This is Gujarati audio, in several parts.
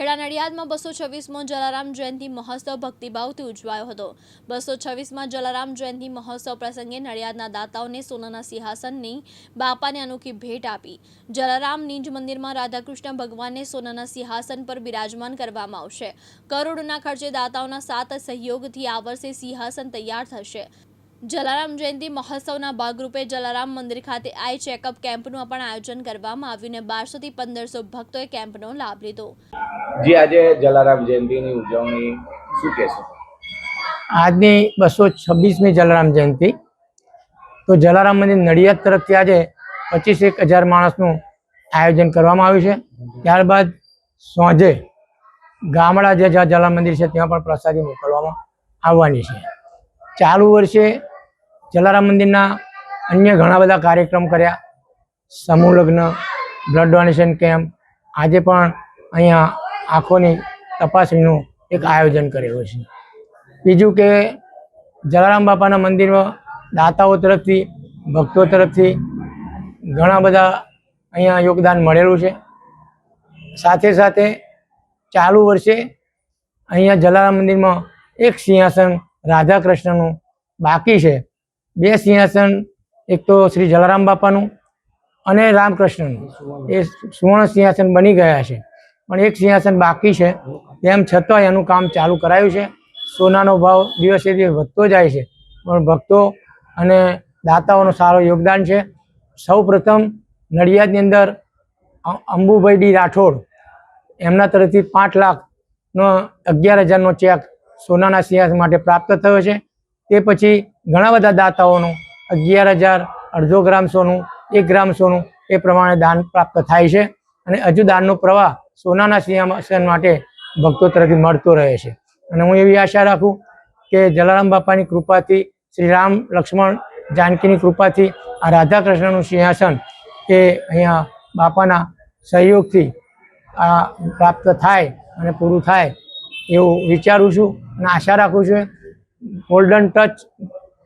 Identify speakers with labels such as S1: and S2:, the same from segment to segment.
S1: ખેડા નડિયાદમાં બસો છવ્વીસમો જલારામ જયંતિ મહોત્સવ ભક્તિભાવથી ઉજવાયો હતો. બસો છવ્વીસમાં જલારામ જયંતિ મહોત્સવ પ્રસંગે નડિયાદના દાતાઓને સોનાના સિંહાસનની બાપાને અનોખી ભેટ આપી. જલારામ નિજ મંદિરમાં રાધાકૃષ્ણ ભગવાનને સોનાના સિંહાસન પર બિરાજમાન કરવામાં આવશે. કરોડોના ખર્ચે દાતાઓના સાત સહયોગથી આ વર્ષે સિંહાસન તૈયાર થશે. જલારામ જયંતિ મહોત્સવના ભાગરૂપે જલારામ મંદિર ખાતે આઈ ચેકઅપ કેમ્પનું પણ આયોજન કરવામાં આવ્યું ને બારસોથી પંદરસો ભક્તોએ કેમ્પનો લાભ લીધો.
S2: જી આજે જલારામ જયંતિની ઉજવણી શું કહેશો
S3: આજની બસો છવ્વીસમી જલારામ જયંતિ. તો જલારામ મંદિર નડિયાદ તરફથી આજે પચીસ એક હજાર માણસનું આયોજન કરવામાં આવ્યું છે. ત્યારબાદ સોંજે ગામડા જે જ્યાં જલારામ મંદિર છે ત્યાં પણ પ્રસાદી મોકલવામાં આવવાની છે. ચાલુ વર્ષે જલારામ મંદિરના અન્ય ઘણા બધા કાર્યક્રમ કર્યા. સમૂહ લગ્ન બ્લડ ડોનેશન કેમ્પ આજે પણ અહીંયા આંખોની તપાસણીનું એક આયોજન કરેલું છે. બીજું કે જલારામ બાપાના મંદિરમાં દાતાઓ તરફથી, ભક્તો તરફથી ઘણા બધા અહીંયા યોગદાન મળેલું છે. સાથે સાથે ચાલુ વર્ષે અહીંયા જલારામ મંદિરમાં એક સિંહાસન રાધા કૃષ્ણનું બાકી છે. બે સિંહાસન, એક તો શ્રી જલારામ બાપાનું અને રામકૃષ્ણનું. એ સુવર્ણ સિંહાસન બની ગયા છે. પણ એક સિંહાસન બાકી છે. તેમ છતાં એનું કામ ચાલુ કરાયું છે. સોનાનો ભાવ દિવસે દિવસ વધતો જાય છે. પણ ભક્તો અને દાતાઓનું સારું યોગદાન છે. સૌ પ્રથમ નડિયાદની અંદર અંબુભાઈ ડી રાઠોડ એમના તરફથી પાંચ લાખનો અગિયાર હજારનો ચેક સોનાના સિંહાસન માટે પ્રાપ્ત થયો છે. તે પછી ઘણા બધા દાતાઓનું, અગિયાર હજાર અડધો ગ્રામ સોનું એક ગ્રામ સોનું એ પ્રમાણે દાન પ્રાપ્ત થાય છે અને હજુ દાનનો પ્રવાહ સોનાના સિંહાસન માટે ભક્તો તરફથી મળતો રહે છે. અને હું એવી આશા રાખું કે જલારામ બાપાની કૃપાથી શ્રી રામ લક્ષ્મણ જાનકીની કૃપાથી આ રાધા કૃષ્ણનું સિંહાસન એ અહીંયા બાપાના સહયોગથી આ પ્રાપ્ત થાય અને પૂરું થાય એવું વિચારું છું અને આશા રાખું છું. Golden touch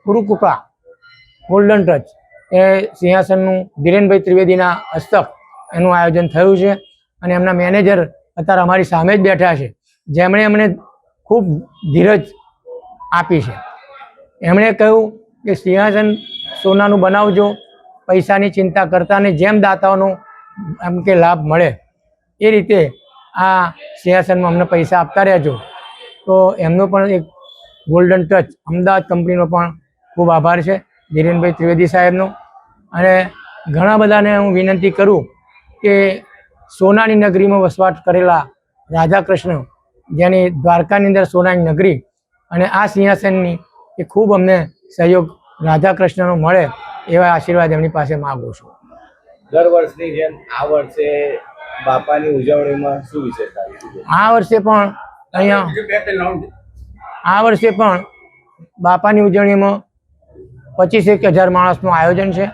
S3: Gurukrupa golden touch એ સિંહાસનનું ધીરેનભાઈ ત્રિવેદીના હસ્તક એનું આયોજન થયું છે અને એમના મેનેજર અત્યારે અમારી સામે જ બેઠા છે. જેમણે અમને ખૂબ ધીરજ આપી છે. એમણે કહ્યું કે સિંહાસન સોનાનું બનાવજો, પૈસાની ચિંતા કરતા નહીં, જેમ દાતાઓનો એમ કે લાભ મળે એ રીતે આ સિંહાસનમાં અમને પૈસા આપતા રહેજો. તો એમનો પણ એક ગોલ્ડન ટચ અમદાવાદ કંપનીનો પણ ખૂબ આભાર છે ધીરેનભાઈ ત્રિવેદી સાહેબનો. અને ઘણા બધાને હું વિનંતી કરું કે સોનાની નગરીમાં વસવાટ કરેલા રાધા કૃષ્ણ જેની દ્વારકાની અંદર સોનાની નગરી અને આ સિંહાસનની એ ખૂબ અમને સહયોગ રાધા કૃષ્ણનો મળે એવા આશીર્વાદ એમની પાસે માગું છું.
S2: દર વર્ષની જેમ આ વર્ષે બાપાની ઉજવણીમાં શું વિશેષતા
S3: આ વર્ષે પણ અહીંયા આ વર્ષે પણ બાપાની ઉજવણીમાં પચીસ એક હજાર માણસનું આયોજન છે.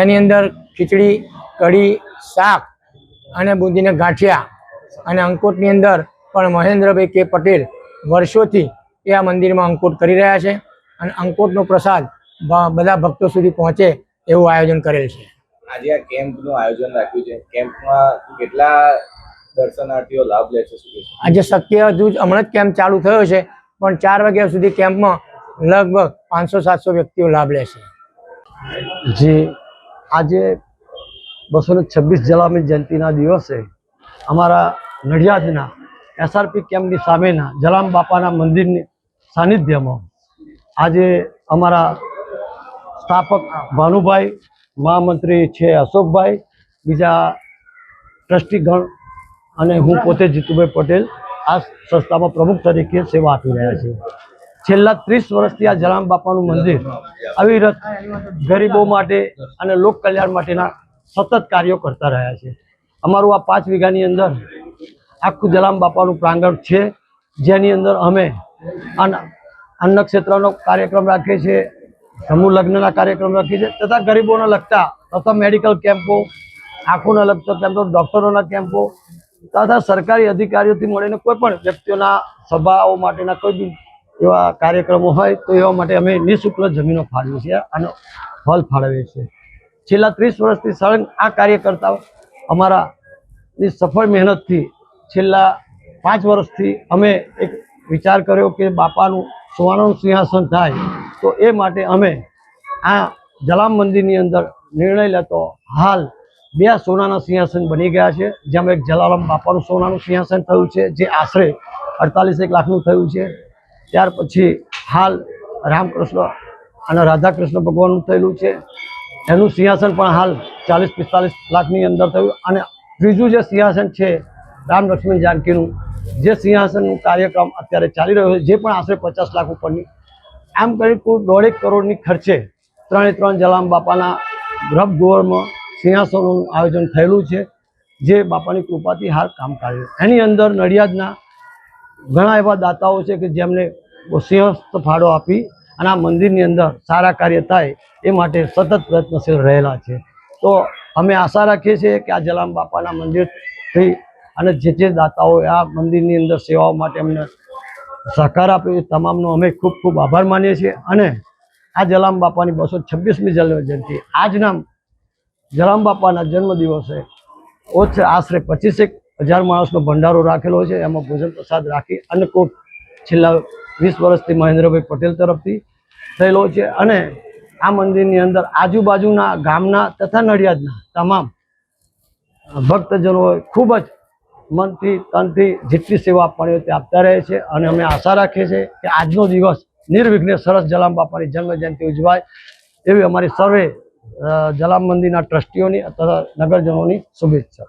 S3: એની અંદર ખીચડી કઢી શાક અને બુંદીને ગાંઠિયા અને અંકોટની અંદર પણ મહેન્દ્રભાઈ કે પટેલ વર્ષોથી એ આ મંદિરમાં અંકોટ કરી રહ્યા છે અને અંકોટનો પ્રસાદ બધા ભક્તો સુધી પહોંચે એવું આયોજન કરેલ છે.
S2: આજે આ કેમ્પનું આયોજન રાખ્યું છે. કેમ્પમાં કેટલા દર્શનાર્થીઓ લાભ લે છે
S3: આજે શક્ય હજુ હમણાં જ કેમ્પ ચાલુ થયો છે પણ ચાર વાગ્યા સુધી કેમ્પમાં લગભગ પાંચસો, સાતસો વ્યક્તિઓ લાભ લેશે
S4: જે, આજે બસો ને છવ્વીસ જલામી જયંતિના દિવસે અમારા નડિયાદના એસઆરપી કેમ્પની સામેના જલામ બાપાના મંદિરની સાનિધ્યમાં આજે અમારા સ્થાપક ભાનુભાઈ, મહામંત્રી છે અશોકભાઈ, બીજા ટ્રસ્ટીગણ અને હું પોતે જીતુભાઈ પટેલ આ સંસ્થામાં પ્રમુખ તરીકે સેવા આપી રહ્યા છીએ. છેલ્લા ત્રીસ વર્ષથી આ જલામ બાપાનું મંદિર અવિરત ગરીબો માટે અને લોક કલ્યાણ માટેના સતત કાર્યો કરતા રહ્યા છે. અમારું આ પાંચ વીઘાની અંદર આખું જલામ બાપાનું પ્રાંગણ છે. જેની અંદર અમે અન્નક્ષેત્રનો અન્ન કાર્યક્રમ રાખીએ છીએ, સમૂહ લગ્નના કાર્યક્રમ રાખીએ છીએ તથા ગરીબોને લગતા તથા મેડિકલ કેમ્પો, આંખોને લગતા કેમ્પો, ડૉક્ટરોના કેમ્પો તથા સરકારી અધિકારીઓથી મળીને કોઈ પણ વ્યક્તિઓના સભાઓ માટેના કોઈ બી એવા કાર્યક્રમો હોય, તો એવા માટે અમે નિઃશુલ્ક જમીનો ફાળવીએ છીએ અને ફળ ફાળવીએ છીએ. છેલ્લા ત્રીસ વર્ષથી સળંગ આ કાર્યકર્તાઓ અમારા ની સફળ મહેનતથી છેલ્લા પાંચ વર્ષથી અમે એક વિચાર કર્યો કે બાપાનું સોનાનું સિંહાસન થાય, તો એ માટે અમે આ જલામ મંદિરની અંદર નિર્ણય લેતો હાલ બે સોનાના સિંહાસન બની ગયા છે, જેમાં એક જલારામ બાપાનું સોનાનું સિંહાસન થયું છે, જે આશરે અડતાલીસ એક લાખનું થયું છે. ત્યાર પછી હાલ રામકૃષ્ણ અને રાધાકૃષ્ણ ભગવાનનું થયેલું છે. એનું સિંહાસન પણ હાલ ચાલીસ પિસ્તાલીસ લાખની અંદર થયું અને ત્રીજું જે સિંહાસન છે રામ લક્ષ્મણ જાનકીનું જે સિંહાસનનું કાર્યક્રમ અત્યારે ચાલી રહ્યો છે, જે પણ આશરે પચાસ લાખ ઉપરની, આમ કરી કુલ દોઢેક કરોડની ખર્ચે ત્રણે ત્રણ જલામ બાપાના ગર્ભ ગોળમાં સિંહાસનોનું આયોજન થયેલું છે, જે બાપાની કૃપાથી હાલ કામ કાઢ્યું એની અંદર નડિયાદના ઘણા એવા દાતાઓ છે કે જેમને સિંહસ્થ ફાળો આપી અને આ મંદિરની અંદર સારા કાર્ય થાય એ માટે સતત પ્રયત્નશીલ રહેલા છે. તો અમે આશા રાખીએ છીએ કે આ જલામ બાપાના મંદિરથી અને જે જે દાતાઓએ આ મંદિરની અંદર સેવાઓ માટે અમને સહકાર આપ્યો એ તમામનો અમે ખૂબ ખૂબ આભાર માનીએ છીએ અને આ જલામ બાપાની બસો છવ્વીસમી જન્મ જયંતિ આજના જલામ બાપાના જન્મ દિવસે ઓછે આશરે પચીસેક હજાર માણસનો ભંડારો રાખેલો છે. એમાં ભોજન પ્રસાદ રાખી અન્નકૂટ છેલ્લા વીસ વર્ષથી મહેન્દ્રભાઈ પટેલ તરફથી થયેલો છે અને આ મંદિરની અંદર આજુબાજુના ગામના તથા નડિયાદના તમામ ભક્તજનોએ ખૂબ જ મનથી તનથી જેટલી સેવા આપવાની હોય તે આપતા રહે છે અને અમે આશા રાખીએ છીએ કે આજનો દિવસ નિર્વિઘ્ને સરસ જલામ બાપાની જન્મ જયંતિ ઉજવાય એવી અમારી સર્વે જલામ મંદિરના ટ્રસ્ટીઓની તથા નગરજનોની શુભેચ્છા.